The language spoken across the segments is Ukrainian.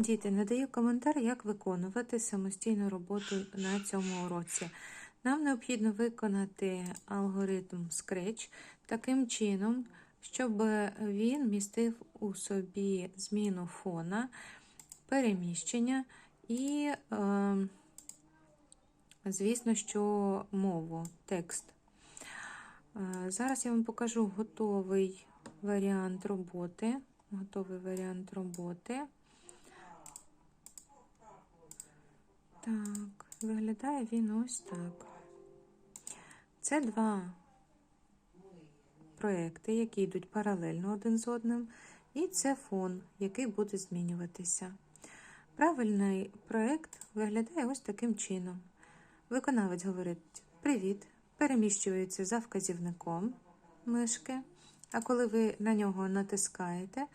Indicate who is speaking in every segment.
Speaker 1: Діти, надаю коментар, як виконувати самостійну роботу на цьому уроці. Нам необхідно виконати алгоритм Scratch таким чином, щоб він містив у собі зміну фона, переміщення і, е, звісно, що мову, текст. Е, Зараз я вам покажу готовий варіант роботи. Готовий варіант роботи. Так, виглядає він ось так. Це два проекти, які йдуть паралельно один з одним, і це фон, який буде змінюватися. Правильний проект виглядає ось таким чином. Виконавець говорить Привіт, переміщується за вказівником мишки, а коли ви на нього натискаєте,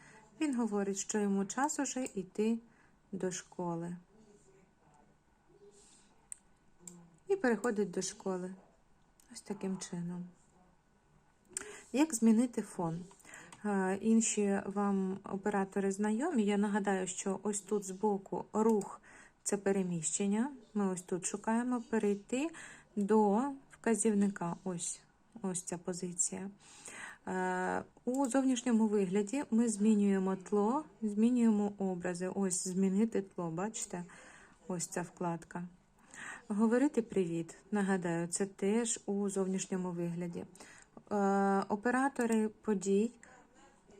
Speaker 1: він говорить, що йому час уже йти до школи. І переходить до школи. Ось таким чином. Як змінити фон? Е, Інші вам оператори знайомі. Я нагадаю, що ось тут збоку рух це переміщення. Ми ось тут шукаємо перейти до вказівника. Ось, ось ця позиція. Е, У зовнішньому вигляді ми змінюємо тло, змінюємо образи. Ось змінити тло, бачите? Ось ця вкладка. Говорити привіт. Нагадаю, це теж у зовнішньому вигляді. Е, Оператори подій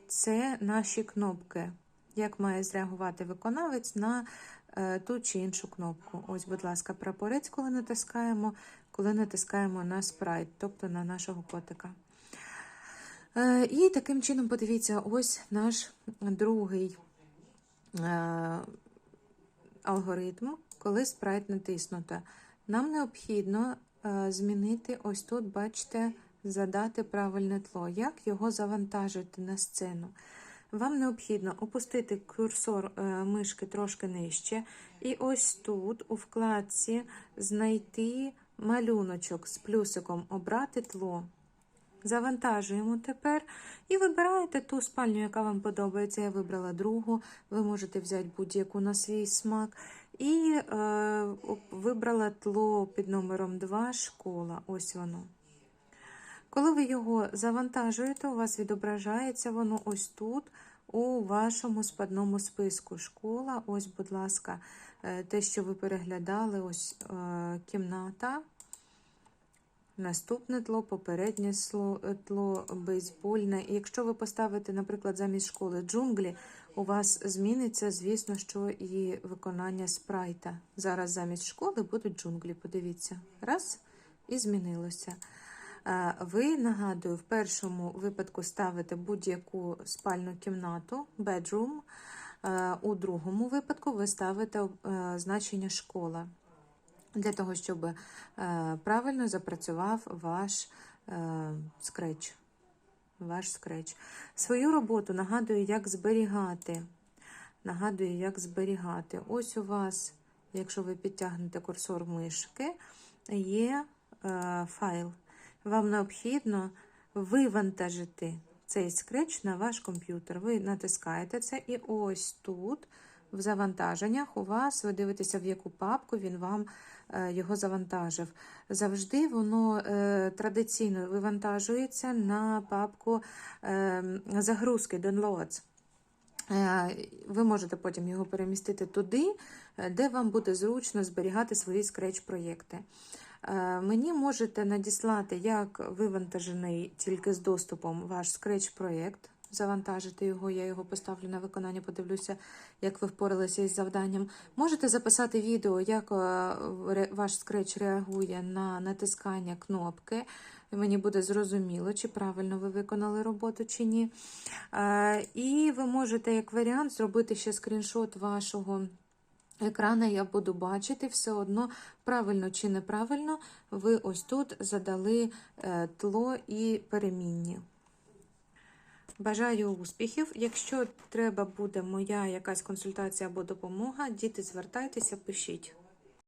Speaker 1: це наші кнопки. Як має зреагувати виконавець на е, ту чи іншу кнопку. Ось, будь ласка, прапорець, коли натискаємо, коли натискаємо на спрайт, тобто на нашого котика. Е, І таким чином, подивіться, ось наш другий алгоритм, коли спрайт натиснуто. Нам необхідно е, змінити ось тут, бачите, задати правильне тло. Як його завантажити на сцену? Вам необхідно опустити курсор е, мишки трошки нижче, і ось тут, у вкладці, знайти малюночок з плюсиком Обрати тло. Завантажуємо тепер і вибираєте ту спальню, яка вам подобається. Я вибрала другу, ви можете взяти будь-яку на свій смак. І е, вибрала тло під номером 2 школа. Ось воно. Коли ви його завантажуєте, у вас відображається воно ось тут, у вашому спадному списку. Школа, ось, будь ласка, е, те, що ви переглядали, ось е, кімната. Наступне тло, попереднє тло, бейсбольне. І якщо ви поставите, наприклад, замість школи джунглі, у вас зміниться, звісно, що і виконання спрайта. Зараз замість школи будуть джунглі. Подивіться. Раз, і змінилося. Ви, нагадую, в першому випадку ставите будь-яку спальну кімнату, bedroom. У другому випадку ви ставите значення школа для того, щоб е, правильно запрацював ваш е, скреч. Ваш скреч. Свою роботу нагадую, як зберігати. Нагадую, як зберігати. Ось у вас, якщо ви підтягнете курсор мишки, є е, файл. Вам необхідно вивантажити цей скреч на ваш комп'ютер. Ви натискаєте це, і ось тут, в завантаженнях, у вас, ви дивитеся, в яку папку він вам його завантажив. Завжди воно е, традиційно вивантажується на папку е, загрузки Downloads. Е, ви можете потім його перемістити туди, де вам буде зручно зберігати свої скреч-проєкти. Мені можете надіслати, як вивантажений тільки з доступом ваш скреч-проєкт завантажити його, я його поставлю на виконання, подивлюся, як ви впоралися із завданням. Можете записати відео, як е, ваш скреч реагує на натискання кнопки. Мені буде зрозуміло, чи правильно ви виконали роботу, чи ні. Е, і ви можете, як варіант, зробити ще скріншот вашого. Екрана я буду бачити все одно, правильно чи неправильно, ви ось тут задали е, тло і перемінні. Бажаю успіхів. Якщо треба буде моя якась консультація або допомога, діти, звертайтеся, пишіть.